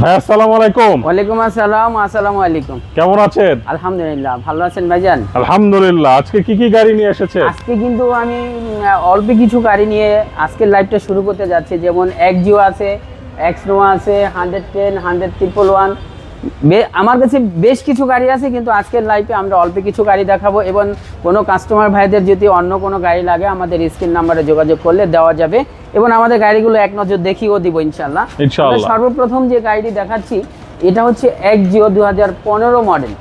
ভাই আসসালামু আলাইকুম। ওয়ালাইকুম আসসালাম আসসালামু আলাইকুম। কেমন আছেন? আলহামদুলিল্লাহ ভালো আছেন ভাইজান? আলহামদুলিল্লাহ আজকে কি কি গাড়ি নিয়ে এসেছে? আজকে কিন্তু আমি অল্প কিছু গাড়ি নিয়ে আজকের লাইভটা শুরু করতে যাচ্ছি। যেমন এক্সিও আছে এক্সনো আছে hundred ten hundred triple one আমার কাছে বেশ কিছু গাড়ি আছে কিন্তু আজকের লাইফে আমরা অল্প কিছু গাড়ি দেখাবো এবং কোনো কাস্টমার ভাইদের যদি অন্য কোনো গাড়ি লাগে আমাদের স্ক্রিন নাম্বারে যোগাযোগ করলে দেওয়া যাবে এবং আমাদের গাড়িগুলো এক নজর দেখিয়েও দিব ইনশাল্লাহ সর্বপ্রথম যে গাড়িটি দেখাচ্ছি এটা হচ্ছে এক জিও দু হাজার পনেরো মডেল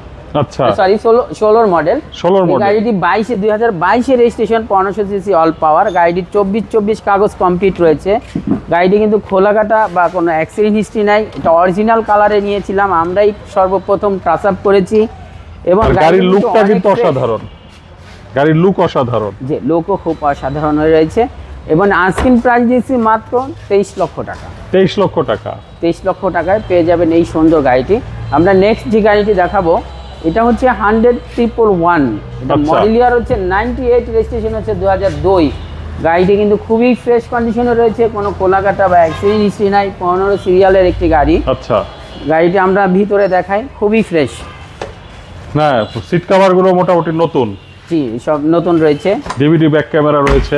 আচ্ছা। সরি ষোলো ষোলোর মডেল ষোলোর মডেল গাড়িটি বাইশে দুই হাজার বাইশে রেজিস্ট্রেশন পনেরোশো সিসি অল পাওয়ার গাড়িটির চব্বিশ চব্বিশ কাগজ কমপ্লিট রয়েছে। গাড়িটি কিন্তু বা কোনো অ্যাক্সিডেন্ট হিস্ট্রি নাই। এটা অরিজিনাল কালারে নিয়েছিলাম। আমরাই সর্বপ্রথম টাচ আপ করেছি। এবং গাড়ির লুকটা কিন্তু অসাধারণ। গাড়ির লুক অসাধারণ। যে লোকও খুব অসাধারণ হয়ে রয়েছে। এবং আস্কিন প্রাইস দিয়েছি মাত্র তেইশ লক্ষ টাকা। তেইশ লক্ষ টাকা। তেইশ লক্ষ টাকায় পেয়ে যাবেন এই সুন্দর গাড়িটি। আমরা নেক্সট যে গাড়িটি দেখাবো এটা হচ্ছে হান্ড্রেড ট্রিপল ওয়ান। এটা আচ্ছা। মডেল ইয়ার হচ্ছে নাইনটি এইট রেজিস্ট্রেশন হচ্ছে দু হাজার দুই। গাড়িটি কিন্তু খুবই ফ্রেশ কন্ডিশনে রয়েছে কোনো কোলাকাটা বা অ্যাক্সিডেন্ট হিস্ট্রি নাই পনেরো সিরিয়ালের একটি গাড়ি। আচ্ছা। গাড়িটি আমরা ভিতরে দেখাই খুবই ফ্রেশ না সিট কভারগুলো মোটামুটি নতুন। জি সব নতুন রয়েছে। ডিভিডি ব্যাক ক্যামেরা রয়েছে।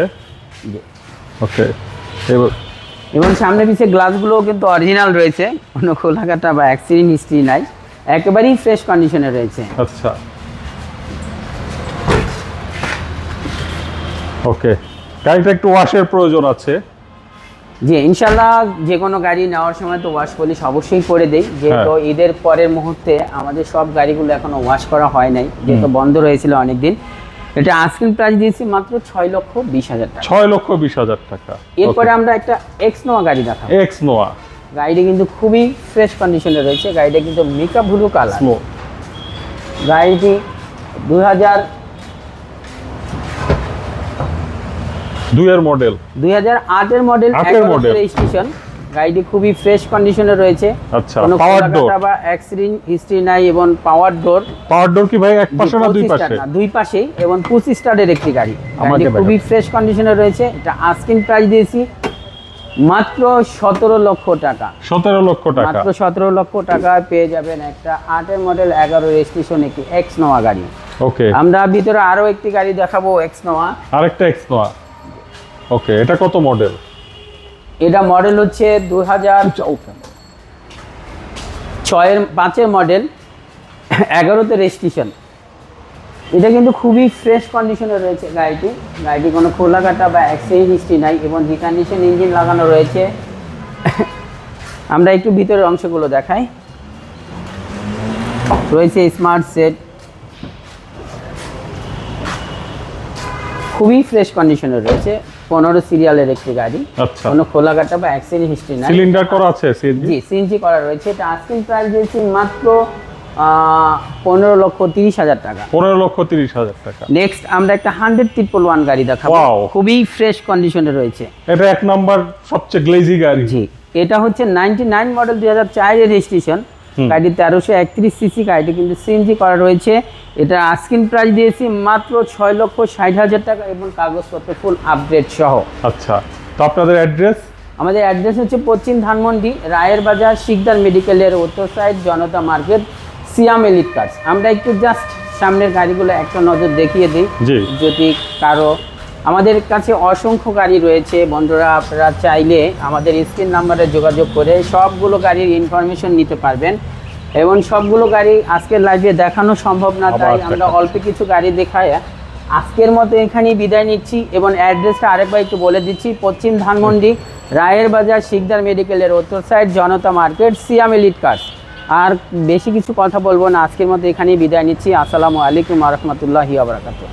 ওকে এবং সামনে পিছে গ্লাসগুলোও কিন্তু অরিজিনাল রয়েছে কোনো খোলাকাটা বা অ্যাক্সিডেন্ট হিস্ট্রি নাই। একেবারেই ফ্রেশ কন্ডিশনে রয়েছে। আচ্ছা। ওকে গাড়িটা একটু ওয়াশের প্রয়োজন আছে। জি ইনশাল্লাহ যে কোনো গাড়ি নেওয়ার সময় তো ওয়াশ পলিশ অবশ্যই করে দেই। যেহেতু হ্যাঁ। ঈদের পরের মুহূর্তে আমাদের সব গাড়িগুলো এখনও ওয়াশ করা হয় নাই। যেহেতু বন্ধ রয়েছিল অনেকদিন। এটা আজকের প্রাইস দিয়েছি মাত্র ছয় লক্ষ বিশ হাজার টাকা। ছয় লক্ষ বিশ হাজার টাকা। এরপরে আমরা একটা এক্স নোয়া গাড়ি দেখাবো। এক্স নোয়া গাড়িটি কিন্তু খুবই ফ্রেশ কন্ডিশনে রয়েছে। গাড়িটা কিন্তু মেকআপ ব্লু কালার গাড়িটি দুই হাজার দুইয়ের মডেল দুই হাজার আটের মডেল। রেজিস্ট্রেশন গাড়িটি খুবই ফ্রেশ কন্ডিশনে রয়েছে। আচ্ছা, কোনো power খোলাকাটা বা অ্যাক্সিডেন্ট হিস্ট্রি নাই এবং পাওয়ার ডোর পাওয়ার ডোর কি ভাই এক পাশে না দুই পাশে? দুই পাশেই এবং পঁচিশ স্টারের একটি গাড়ি। গাড়িটি খুবই ফ্রেশ কন্ডিশনে রয়েছে। এটা আস্কিং প্রাইস দিয়েছি। মাত্র সতেরো লক্ষ টাকা। সতেরো লক্ষ টাকা। মাত্র সতেরো লক্ষ টাকায় পেয়ে যাবেন একটা আটের মডেল এগারো রেজিস্ট্রেশন একটি এক্স নোয়া গাড়ি। ওকে। আমরা ভিতরে আরও একটি গাড়ি দেখাবো এক্স নোয়া আরেকটা এক্স নোয়া ওকে এটা কত মডেল? এটা মডেল হচ্ছে দু হাজার ছয়ের পাঁচের মডেল এগারোতে রেজিস্ট্রেশন। এটা কিন্তু খুবই ফ্রেশ কন্ডিশনে রয়েছে গাড়িটি। গাড়িটি কোনো খোলাকাটা বা অ্যাক্সিডেন্ট হিস্ট্রি নাই এবং রিকন্ডিশন ইঞ্জিন লাগানো রয়েছে। আমরা একটু ভিতরের অংশগুলো দেখাই। রয়েছে স্মার্ট সেট খুবই ফ্রেশ কন্ডিশনে রয়েছে। পনেরো সিরিয়ালের একটি গাড়ি। কোনো খোলা কাটা বা অ্যাক্সিডেন্ট হিস্ট্রি নাই। সিলিন্ডার করা আছে সিএনজি জি সিএনজি করা রয়েছে। এটা আস্কিং প্রাইস দিয়েছি মাত্র পনেরো লক্ষ তিরিশ হাজার টাকা। পনেরো লক্ষ তিরিশ হাজার টাকা। নেক্সট আমরা একটা হান্ড্রেড ট্রিপল ওয়ান গাড়ি দেখাবো। খুবই ফ্রেশ কন্ডিশনে রয়েছে। এটা এক নাম্বার সবচেয়ে গ্লেজি গাড়ি। জি এটা হচ্ছে নাইনটি নাইন মডেল দুই হাজার চারের রেজিস্ট্রেশন গাড়ি তেরোশো একত্রিশ সিসি গাড়িটি কিন্তু সিএনজি করা রয়েছে। এটা আস্কিং প্রাইস দিয়েছি মাত্র ছয় লক্ষ ষাট হাজার টাকা এবং কাগজপত্র ফুল আপডেট সহ। আচ্ছা তো আপনাদের অ্যাড্রেস আমাদের অ্যাড্রেস হচ্ছে পশ্চিম ধানমন্ডি রায়ের বাজার শিকদার মেডিকেলের উত্তর side Janata market Siam elite cars আমরা একটু জাস্ট সামনের গাড়িগুলো একটা নজর দেখিয়ে দিই। যদি কারও আমাদের কাছে অসংখ্য গাড়ি রয়েছে বন্ধুরা আপনারা চাইলে আমাদের স্ক্রিন নাম্বারে যোগাযোগ করে সবগুলো গাড়ির ইনফরমেশন নিতে পারবেন। এবং সবগুলো গাড়ি আজকের লাইভে দেখানো সম্ভব না তাই আমরা অল্প কিছু গাড়ি দেখায়। আজকের মতো এখানেই বিদায় নিচ্ছি এবং অ্যাড্রেসটা আরেকবার একটু বলে দিচ্ছি। পশ্চিম ধানমন্ডি রায়ের বাজার শিকদার মেডিকেলের উত্তর side Janata market Siam elite cars আর বেশি কিছু কথা বলব না। আজকের মতো এখানেই বিদায় নিচ্ছি। আসসালামু আলাইকুম রহমতুল্লাহি আবরাকাতুহ